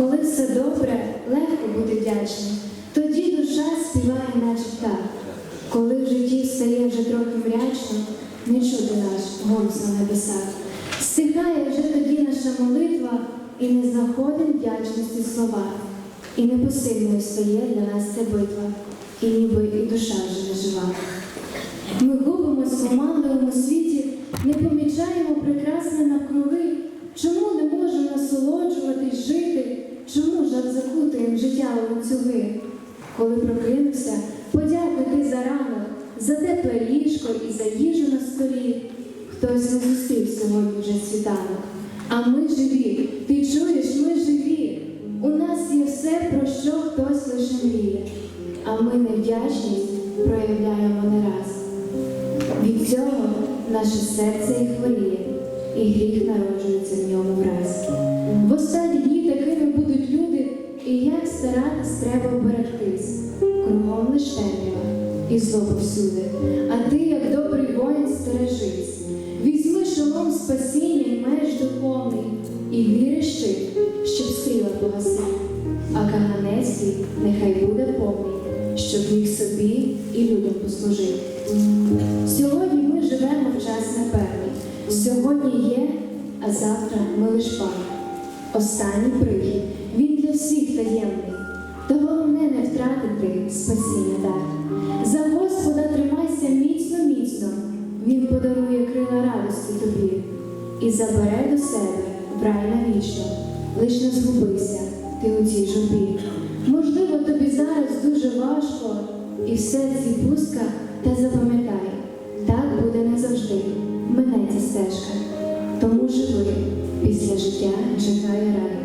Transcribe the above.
Коли все добре, легко бути вдячним. Тоді душа співає, наче птах. Коли в житті стає вже трохи мрячно, не чути наш голос на небесах. Стихає вже тоді наша молитва і не знаходить вдячності слова. І непосильною стає для нас ця битва, і ніби і душа вже не жива. Ми губимось в оманливому світі, не помічаємо прекрасне навкруги. Чому не можемо насолоджуватись жити? Чому життя у ланцюги? Коли прокинувся, подякуй ти за ранок, за тепле ліжко і за їжу на столі. Хтось не зустрів сьогодні вже світанок. А ми живі, ти чуєш, ми живі. У нас є все, про що хтось лише мріє. А ми невдячність проявляємо не раз. Від цього наше серце і хворіє, і гріх народжується в ньому враз. В останні старатись треба берегтись. Кругом лиш темрява і зло повсюди. А ти, як добрий воїн, стережись. Візьми шолом спасіння й меч духовний, і віри щит, щоб стріла погасив. А каганець нехай буде повний, щоб міг собі і людям послужити. Сьогодні ми живемо в час непевний. Сьогодні є, а завтра ми лиш пам'ять. Останній прихід, спасіння дар. За Господа тримайся міцно, міцно. Він подарує крила радості тобі і забере до себе в рай навічно. Лиш не згубися ти у цій журбі. Можливо, тобі зараз дуже важко, і в серці пустка, та запам'ятай, так буде не завжди. Минеться стежка. Тому живи, після життя чекає рай.